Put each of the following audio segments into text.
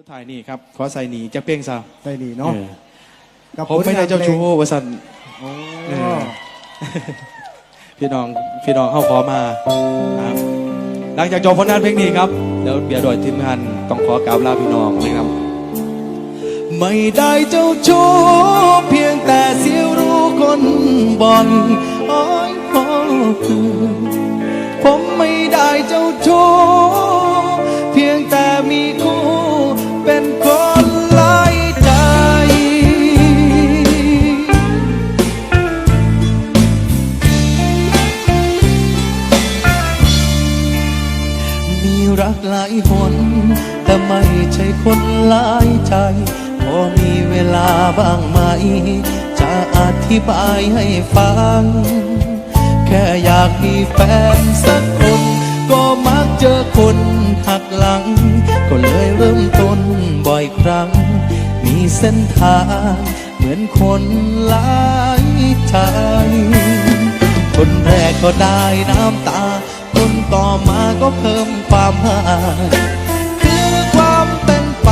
สุดท้ายนี่ครับ ขอใส่หนีจะเป้งซะได้ดีเนาะเออกับผมไม่ได้เจ้าชู้วสันโอ้เออพี่น้องพี่น้องเข้าขอมาครับหลังจากจบผลงานเพลงนี้ครับเดี๋ยวเบียร์ดอยทีมงานต้องขอกล่าวลาพี่น้องนะครับ ไม่ได้เจ้าชู้เพียงแต่เสียวรู้คนบ่อยอ้อยพอผมไม่ได้เจ้าชู้เพียงแต่มีคู่ เป็นคนหลายใจ มีรักหลายหน แต่ไม่ใช่คนหลายใจ พอมีเวลาบ้างไหม จะอธิบายให้ฟัง แค่อยากมีแฟนสักคน ก็มักเจอคนหักหลัง ก็เลยเริ่ม ครั้ง มีเส้นทางเหมือนคนหลายใจ คนแรกก็ได้น้ำตา คนต่อมาก็เพิ่มความหายคือความเป็นไป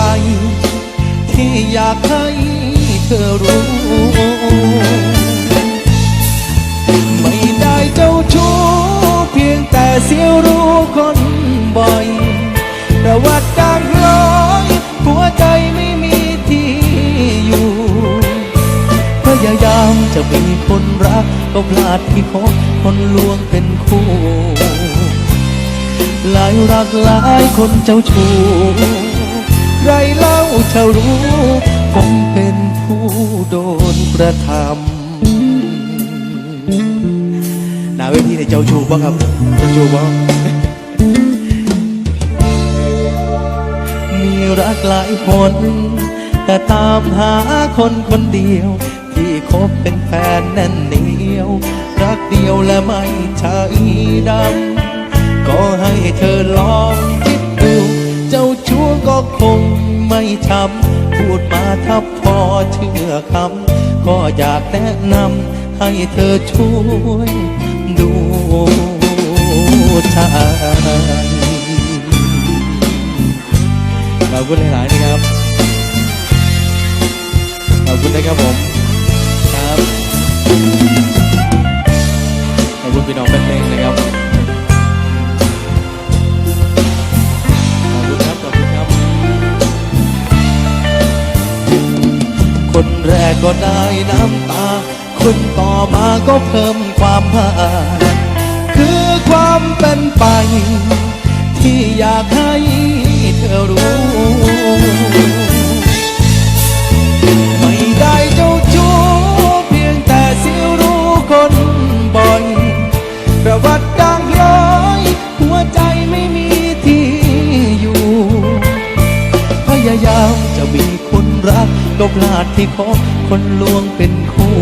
ที่อยากให้เธอรู้ายามจะมีคนรัก ก็พลาดที่พบคนลวงเป็นคู่ หลายรักหลายคนเจ้าชู้ใครเล่าจะรู้ผมเป็นผู้โดนกระทำนาเวทีในเจ้าชู้บ้างครับเจ้าชู้บ้างมีรักหลายคนแต่ตามหาคนคนเดียว บเป็นแฟนแน่นเหนียว รักเดียวและไม่ใช่ดำก็ให้เธอลองคิดดู เจ้าชู้ก็คงไม่ช้ำพูดมาถ้าพอเชื่อคำก็อยากแนะนำให้เธอช่วยดูใจขอบคุณหลายๆนะครับขอบคุณนะครับผม ขอบคุณพี่น้องแฟนเพลงนะครับขอบคุณครับขอบคุณครับ คนแรกก็ได้น้ำตา คนต่อมาก็เพิ่มความหาคือความเป็นไป ที่อยากให้ กก็พลาดที่คบคนลวงเป็นคู่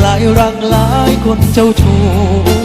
หลายรักหลายคนเจ้าชู้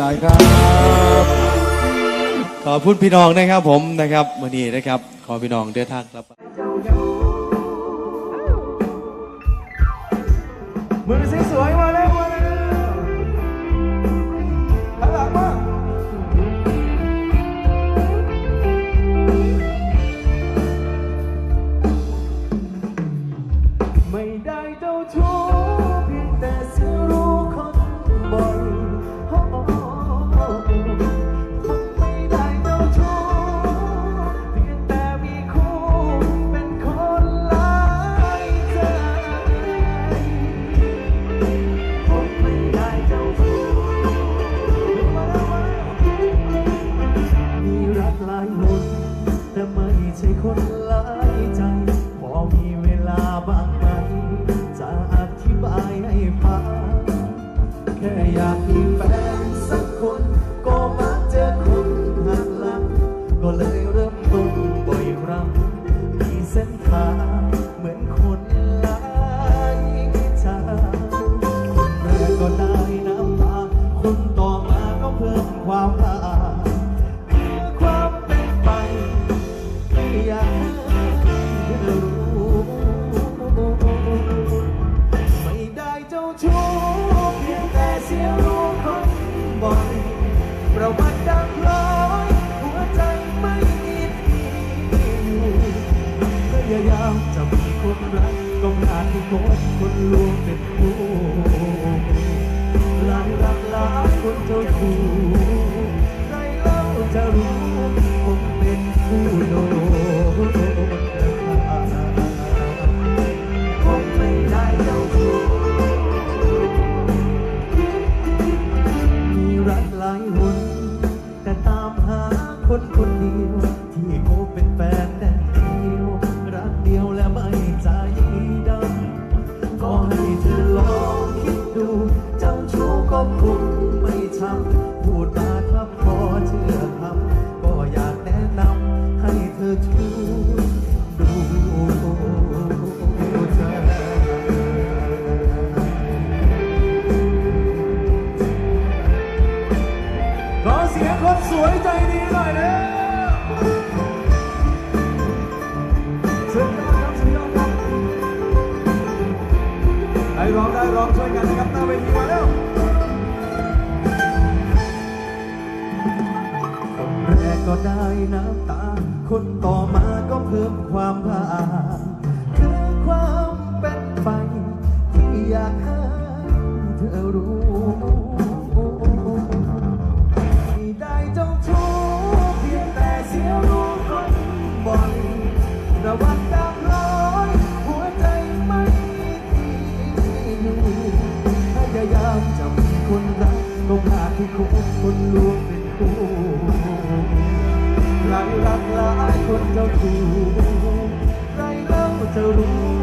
หลาย ๆ ครับ ขอบคุณพี่น้องนะครับผมนะครับวันนี้นะครับ ขอพี่น้องเดินทางกลับ มือสวยๆมาเลยมา ความลาคือความเป็นไปที่อยากให้เธอรู้ไม่ได้เจ้าชู้เพียงแต่เสียรู้คนบ่อยประวัติดังร้อยหัวใจไม่มีที่อยู่พยายามจะมีคนรักก็พลาดที่คบคนลวงเป็นคู่ หลายรักหลายคนเจ้าชู้ใครเล่าจะรู้ผมเป็นผู้โดนกระทำคงไม่ได้เจ้ามีรักหลายหนแต่ตามหาคนคนเดียว กันนะครับหน้าเวทีมาแล้วคนแรกก็ได้น้ำตา คนต่อมาก็เพิ่มความพา กห